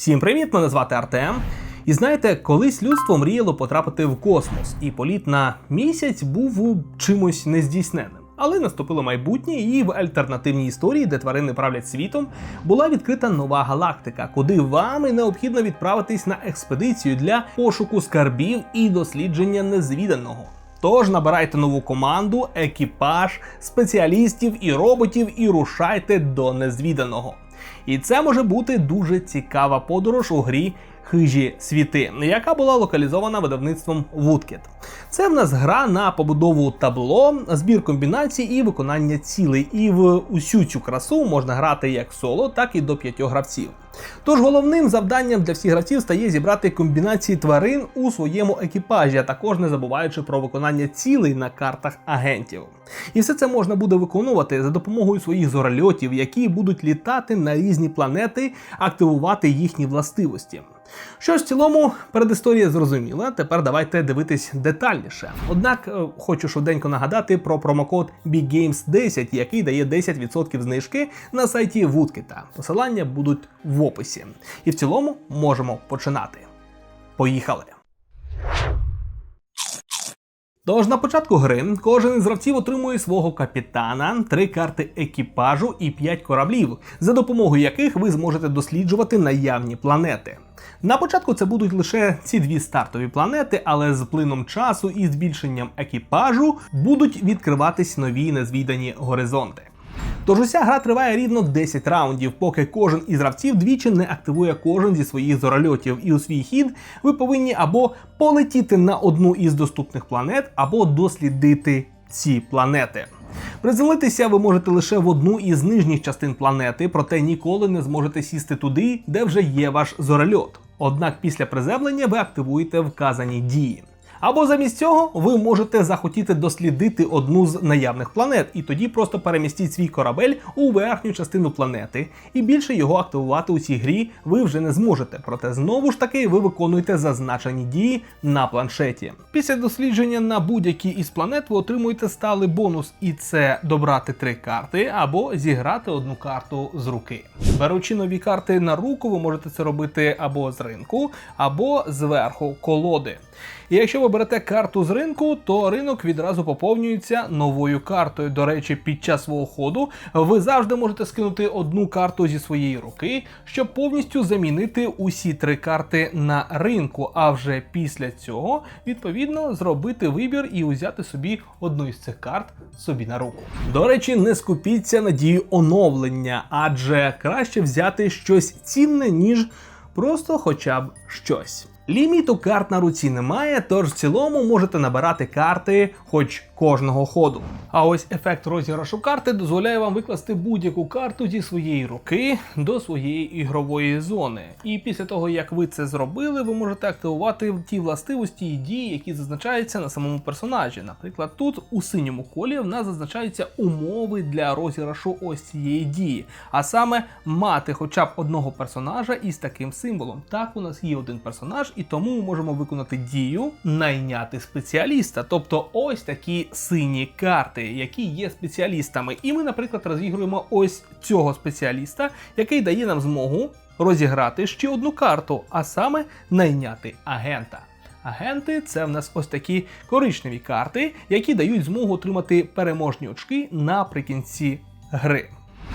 Всім привіт! Мене звати Артем. І знаєте, колись людство мріяло потрапити в космос, і політ на місяць був чимось нездійсненним. Але наступило майбутнє, і в альтернативній історії, де тварини правлять світом, була відкрита нова галактика, куди вам і необхідно відправитись на експедицію для пошуку скарбів і дослідження незвіданого. Тож набирайте нову команду, екіпаж, спеціалістів і роботів і рушайте до незвіданого. І це може бути дуже цікава подорож у грі Хижі світи, яка була локалізована видавництвом Woodkit. Це в нас гра на побудову табло, збір комбінацій і виконання цілей. І в усю цю красу можна грати як соло, так і до п'ятьох гравців. Тож головним завданням для всіх гравців стає зібрати комбінації тварин у своєму екіпажі, а також не забуваючи про виконання цілей на картах агентів. І все це можна буде виконувати за допомогою своїх зорольотів, які будуть літати на різні планети, активувати їхні властивості. Що ж в цілому, передісторія зрозуміла. Тепер давайте дивитись детальніше. Однак е, хочу швиденько нагадати про промокод BigGames10, який дає 10% знижки на сайті Вудкіта. Посилання будуть в описі. І в цілому можемо починати. Поїхали! Тож на початку гри кожен із гравців отримує свого капітана, три карти екіпажу і п'ять кораблів, за допомогою яких ви зможете досліджувати наявні планети. На початку це будуть лише ці дві стартові планети, але з плином часу і збільшенням екіпажу будуть відкриватись нові незвідані горизонти. Тож уся гра триває рівно 10 раундів, поки кожен із гравців двічі не активує кожен зі своїх зорольотів, і у свій хід ви повинні або полетіти на одну із доступних планет, або дослідити ці планети. Приземлитися ви можете лише в одну із нижніх частин планети, проте ніколи не зможете сісти туди, де вже є ваш зорольот. Однак після приземлення ви активуєте вказані дії. Або замість цього ви можете захотіти дослідити одну з наявних планет, і тоді просто перемістіть свій корабель у верхню частину планети, і більше його активувати у цій грі ви вже не зможете. Проте знову ж таки ви виконуєте зазначені дії на планшеті. Після дослідження на будь-якій із планет ви отримуєте сталий бонус, і це добрати три карти або зіграти одну карту з руки. Беручи нові карти на руку, ви можете це робити або з ринку, або зверху колоди. І якщо ви берете карту з ринку, то ринок відразу поповнюється новою картою. До речі, під час свого ходу ви завжди можете скинути одну карту зі своєї руки, щоб повністю замінити усі три карти на ринку. А вже після цього, відповідно, зробити вибір і узяти собі одну із цих карт собі на руку. До речі, не скупіться на дію оновлення, адже краще взяти щось цінне, ніж просто хоча б щось. Ліміту карт на руці немає, тож в цілому можете набирати карти хоч кожного ходу. А ось ефект розіграшу карти дозволяє вам викласти будь-яку карту зі своєї руки до своєї ігрової зони. І після того, як ви це зробили, ви можете активувати ті властивості і дії, які зазначаються на самому персонажі. Наприклад, тут у синьому колі в нас зазначаються умови для розіграшу ось цієї дії, а саме мати хоча б одного персонажа із таким символом. Так, у нас є один персонаж, і тому ми можемо виконати дію найняти спеціаліста. Тобто ось такі сині карти, які є спеціалістами. І ми, наприклад, розігруємо ось цього спеціаліста, який дає нам змогу розіграти ще одну карту, а саме найняти агента. Агенти це в нас ось такі коричневі карти, які дають змогу отримати переможні очки наприкінці гри.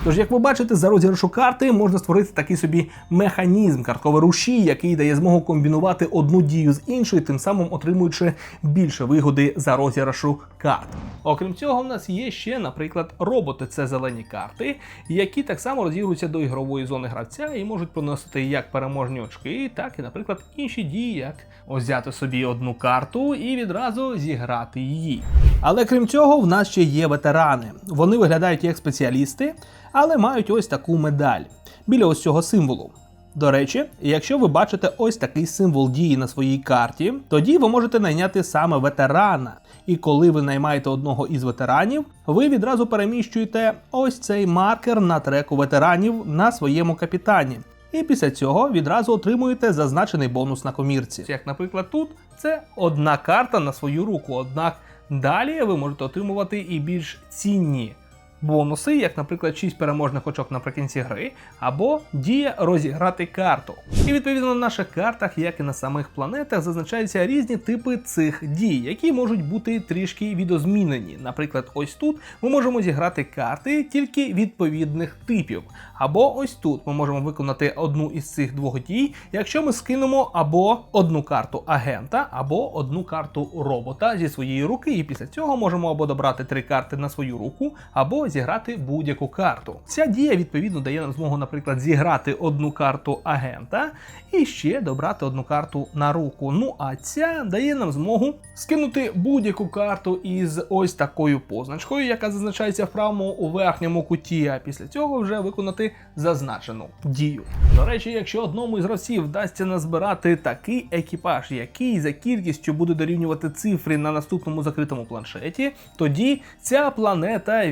Тож, як ви бачите, за розіграшу карти можна створити такий собі механізм картковий рушій, який дає змогу комбінувати одну дію з іншою, тим самим отримуючи більше вигоди за розіграшу карт. Окрім цього, в нас є ще, наприклад, роботи це зелені карти, які так само розігруються до ігрової зони гравця і можуть приносити як переможні очки, так і, наприклад, інші дії, як взяти собі одну карту і відразу зіграти її. Але крім цього, в нас ще є ветерани. Вони виглядають як спеціалісти, але мають ось таку медаль біля ось цього символу. До речі, якщо ви бачите ось такий символ дії на своїй карті, тоді ви можете найняти саме ветерана. І коли ви наймаєте одного із ветеранів, ви відразу переміщуєте ось цей маркер на треку ветеранів на своєму капітані. І після цього відразу отримуєте зазначений бонус на комірці. Як, наприклад, тут це одна карта на свою руку, однак далі ви можете отримувати і більш цінні бонуси, як, наприклад, 6 переможних очок наприкінці гри, або дія розіграти карту. І відповідно на наших картах, як і на самих планетах, зазначаються різні типи цих дій, які можуть бути трішки відозмінені. Наприклад, ось тут ми можемо зіграти карти тільки відповідних типів. Або ось тут ми можемо виконати одну із цих двох дій, якщо ми скинемо або одну карту агента, або одну карту робота зі своєї руки, і після цього можемо або добрати три карти на свою руку, або зіграти будь-яку карту. Ця дія відповідно дає нам змогу, наприклад, зіграти одну карту агента і ще добрати одну карту на руку. Ну а ця дає нам змогу скинути будь-яку карту із ось такою позначкою, яка зазначається в правому у верхньому куті, а після цього вже виконати зазначену дію. До речі, якщо одному із гравців вдасться назбирати такий екіпаж, який за кількістю буде дорівнювати цифри на наступному закритому планшеті, тоді ця планета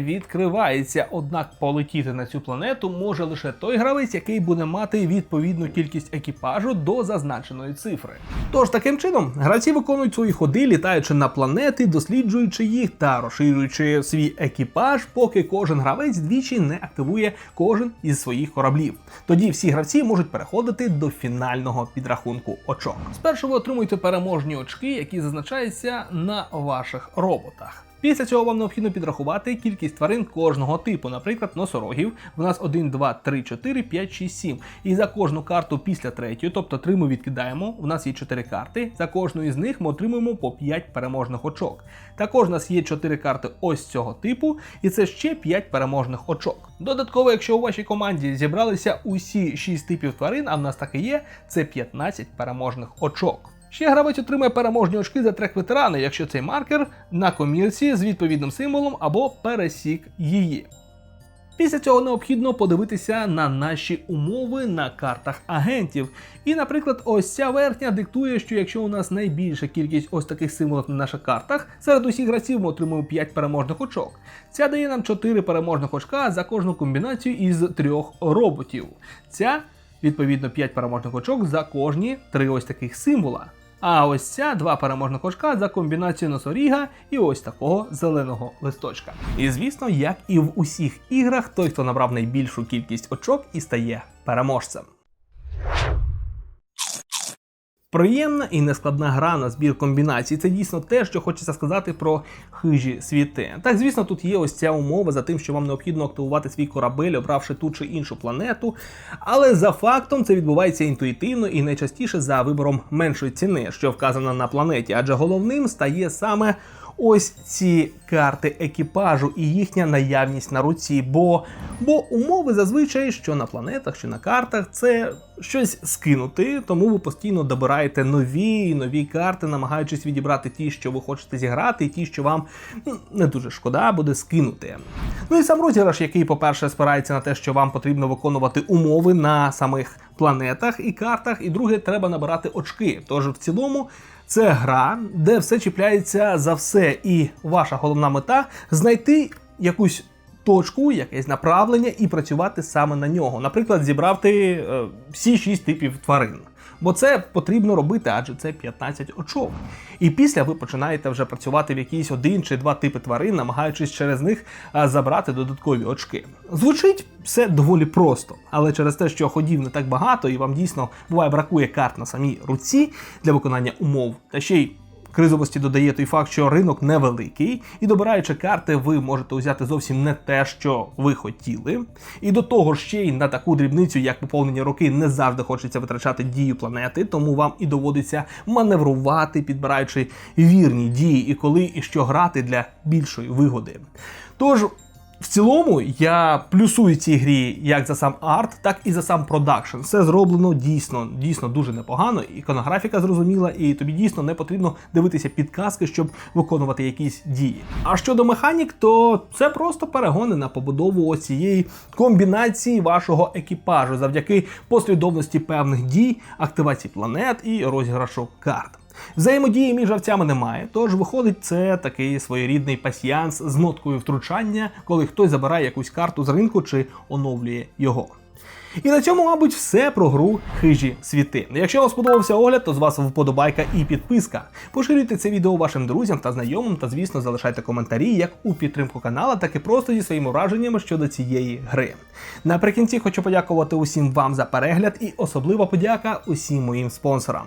відкривається. Однак полетіти на цю планету може лише той гравець, який буде мати відповідну кількість екіпажу до зазначеної цифри. Тож таким чином гравці виконують свої ходи, літаючи на планети, досліджуючи їх та розширюючи свій екіпаж, поки кожен гравець двічі не активує кожен із своїх кораблів. Тоді всі гравці можуть переходити до фінального підрахунку очок. Спершу ви отримуєте переможні очки, які зазначаються на ваших роботах. Після цього вам необхідно підрахувати кількість тварин кожного типу, наприклад, носорогів. В нас 1, 2, 3, 4, 5, 6, 7. І за кожну карту після третьої, тобто 3 ми відкидаємо. У нас є 4 карти. За кожну із них ми отримуємо по 5 переможних очок. Також у нас є 4 карти ось цього типу, і це ще 5 переможних очок. Додатково, якщо у вашій команді зібралися усі 6 типів тварин, а в нас так і є, це 15 переможних очок. Ще гравець отримає переможні очки за трек ветерани, якщо цей маркер на комірці з відповідним символом або пересік її. Після цього необхідно подивитися на наші умови на картах агентів. І, наприклад, ось ця верхня диктує, що якщо у нас найбільша кількість ось таких символів на наших картах, серед усіх гравців ми отримуємо 5 переможних очок. Ця дає нам 4 переможних очка за кожну комбінацію із трьох роботів. Ця, відповідно, 5 переможних очок за кожні 3 ось таких символа. А ось ця два переможних очка за комбінацію носоріга і ось такого зеленого листочка. І звісно, як і в усіх іграх, той, хто набрав найбільшу кількість очок, і стає переможцем. Приємна і нескладна гра на збір комбінацій. Це дійсно те, що хочеться сказати про хижі світи. Так, звісно, тут є ось ця умова за тим, що вам необхідно активувати свій корабель, обравши ту чи іншу планету. Але за фактом це відбувається інтуїтивно і найчастіше за вибором меншої ціни, що вказана на планеті, адже головним стає саме. Ось ці карти екіпажу і їхня наявність на руці. Бо бо умови зазвичай, що на планетах чи на картах, це щось скинути, тому ви постійно добираєте нові і нові карти, намагаючись відібрати ті, що ви хочете зіграти, і ті, що вам ну, не дуже шкода буде скинути. Ну і сам розіграш, який, по-перше, спирається на те, що вам потрібно виконувати умови на самих планетах і картах, і друге, треба набирати очки. Тож в цілому. Це гра, де все чіпляється за все, і ваша головна мета знайти якусь точку, якесь направлення і працювати саме на нього. Наприклад, зібрати е, всі шість типів тварин. Бо це потрібно робити, адже це 15 очок. І після ви починаєте вже працювати в якийсь один чи два типи тварин, намагаючись через них забрати додаткові очки. Звучить все доволі просто, але через те, що ходів не так багато, і вам дійсно буває бракує карт на самій руці для виконання умов, та ще й Кризовості додає той факт, що ринок невеликий, і добираючи карти, ви можете взяти зовсім не те, що ви хотіли. І до того ще й на таку дрібницю, як поповнення роки, не завжди хочеться витрачати дію планети, тому вам і доводиться маневрувати, підбираючи вірні дії, і коли і що грати для більшої вигоди. Тож. В цілому я плюсую цій грі як за сам арт, так і за сам продакшн. Все зроблено дійсно дійсно дуже непогано. Іконографіка зрозуміла, і тобі дійсно не потрібно дивитися підказки, щоб виконувати якісь дії. А щодо механік, то це просто перегони на побудову ось цієї комбінації вашого екіпажу завдяки послідовності певних дій, активації планет і розіграшу карт. Взаємодії між гравцями немає, тож виходить це такий своєрідний пасіянс з ноткою втручання, коли хтось забирає якусь карту з ринку чи оновлює його. І на цьому, мабуть, все про гру хижі світи. Якщо вам сподобався огляд, то з вас вподобайка і підписка. Поширюйте це відео вашим друзям та знайомим, та звісно залишайте коментарі як у підтримку канала, так і просто зі своїми враженнями щодо цієї гри. Наприкінці хочу подякувати усім вам за перегляд і особлива подяка усім моїм спонсорам.